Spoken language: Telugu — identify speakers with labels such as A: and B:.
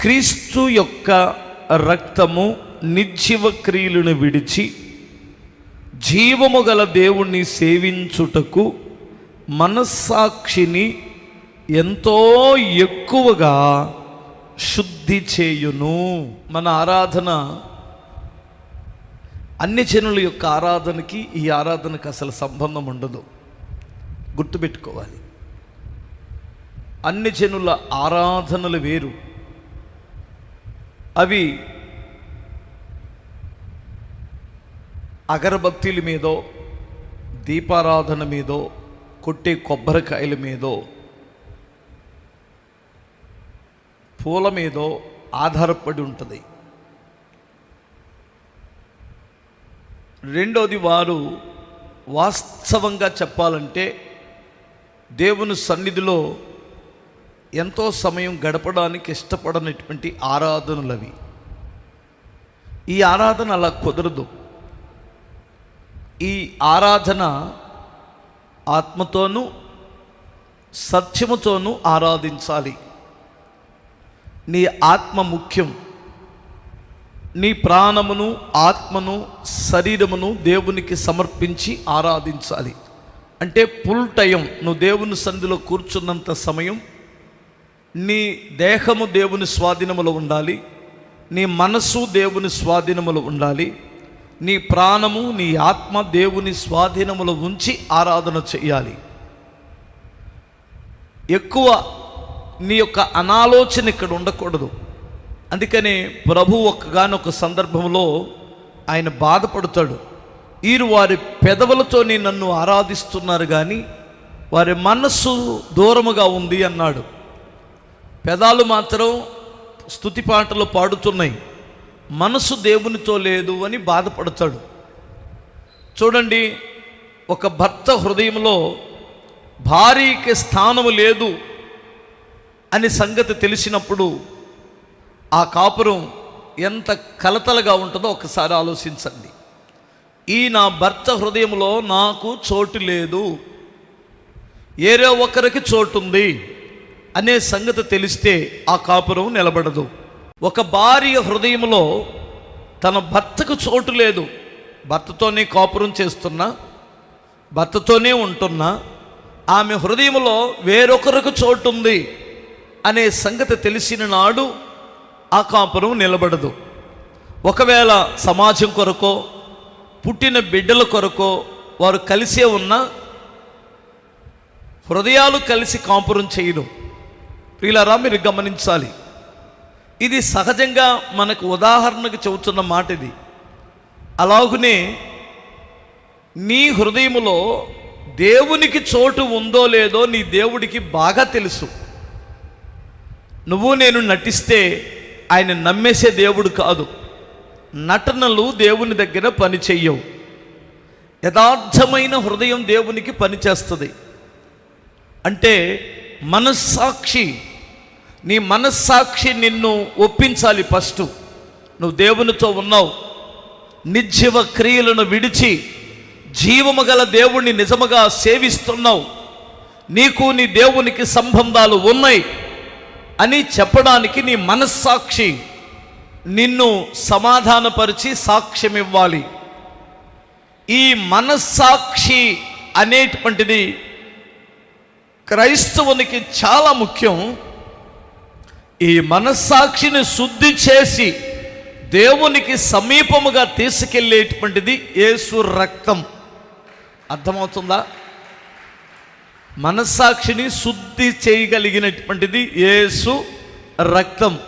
A: క్రీస్తు యొక్క రక్తము నిర్జీవ క్రియలను విడిచి జీవము గల దేవుణ్ణి సేవించుటకు మనస్సాక్షిని ఎంతో ఎక్కువగా శుద్ధి చేయును. మన ఆరాధన అన్ని జనుల యొక్క ఆరాధనకి ఈ ఆరాధనకి అసలు సంబంధం ఉండదు. గుర్తుపెట్టుకోవాలి. అన్ని జనుల ఆరాధనలు వేరు. అవి అగరబత్తీల మీదో దీపారాధన మీదో కొట్టే కొబ్బరికాయల మీదో పూల మీదో ఆధారపడి ఉంటుంది. రెండోది వారు వాస్తవంగా చెప్పాలంటే దేవుని సన్నిధిలో ఎంతో సమయం గడపడానికి ఇష్టపడనటువంటి ఆరాధనలు అవి ఈ ఆరాధన అలా కుదరదు. ఈ ఆరాధన ఆత్మతోనూ సత్యముతోనూ ఆరాధించాలి. నీ ఆత్మ ముఖ్యం. నీ ప్రాణమును ఆత్మను శరీరమును దేవునికి సమర్పించి ఆరాధించాలి. అంటే ఫుల్ టైం నువ్వు దేవుని సంధిలో కూర్చున్నంత సమయం నీ దేహము దేవుని స్వాధీనములో ఉండాలి నీ మనస్సు దేవుని స్వాధీనములో ఉండాలి నీ ప్రాణము నీ ఆత్మ దేవుని స్వాధీనములో ఉంచి ఆరాధన చేయాలి ఎక్కువ నీ యొక్క అనాలోచన ఇక్కడ ఉండకూడదు. అందుకనే ప్రభు ఒక్కగానొక సందర్భంలో ఆయన బాధపడతాడు. వీరు వారి పెదవులతోనే నన్ను ఆరాధిస్తున్నారు కానీ వారి మనస్సు దూరముగా ఉంది అన్నాడు. పెదాలు మాత్రం స్తుతి పాటలు పాడుతున్నాయి. మనసు దేవునితో లేదు అని బాధపడతాడు. చూడండి ఒక భర్త హృదయంలో భార్యకి స్థానము లేదు అని సంగతి తెలిసినప్పుడు ఆ కాపురం ఎంత కలతలుగా ఉంటుందో ఒకసారి ఆలోచించండి. ఈ నా భర్త హృదయంలో నాకు చోటు లేదు. ఏరే ఒకరికి చోటుంది అనే సంగతి తెలిస్తే ఆ కాపురం నిలబడదు. ఒక భార్య హృదయంలో తన భర్తకు చోటు లేదు. భర్తతోనే కాపురం చేస్తున్నా భర్తతోనే ఉంటున్నా ఆమె హృదయంలో వేరొకరికి చోటు ఉంది అనే సంగతి తెలిసిన నాడు ఆ కాపురం నిలబడదు. ఒకవేళ సమాజం కొరకో పుట్టిన బిడ్డల కొరకో వారు కలిసే ఉన్న హృదయాలు కలిసి కాపురం చేయడం ప్రియులారా మీరు గమనించాలి. ఇది సహజంగా మనకు ఉదాహరణకు చెబుతున్న మాట ఇది అలాగునే నీ హృదయములో దేవునికి చోటు ఉందో లేదో నీ దేవుడికి బాగా తెలుసు. నువ్వు నేను నటిస్తే ఆయన నమ్మేసే దేవుడు కాదు. నటనలు దేవుని దగ్గర పని చెయ్యవు. యథార్థమైన హృదయం దేవునికి పనిచేస్తుంది అంటే మనస్సాక్షి నీ మనస్సాక్షి నిన్ను ఒప్పించాలి ఫస్ట్. నువ్వు దేవునితో ఉన్నావు. నిర్జీవ క్రియలను విడిచి జీవము గల దేవుణ్ణి నిజముగా సేవిస్తున్నావు. నీకు నీ దేవునికి సంబంధాలు ఉన్నాయి అని చెప్పడానికి నీ మనస్సాక్షి నిన్ను సమాధానపరిచి సాక్ష్యం ఇవ్వాలి ఈ మనస్సాక్షి అనేటువంటిది క్రైస్తవునికి చాలా ముఖ్యం. ఈ మనస్సాక్షిని శుద్ధి చేసి దేవునికి సమీపముగా తీసుకెళ్ళేటువంటిది యేసు రక్తం. అర్థమవుతుందా? మనస్సాక్షిని శుద్ధి చేయగలిగినటువంటిది యేసు రక్తం.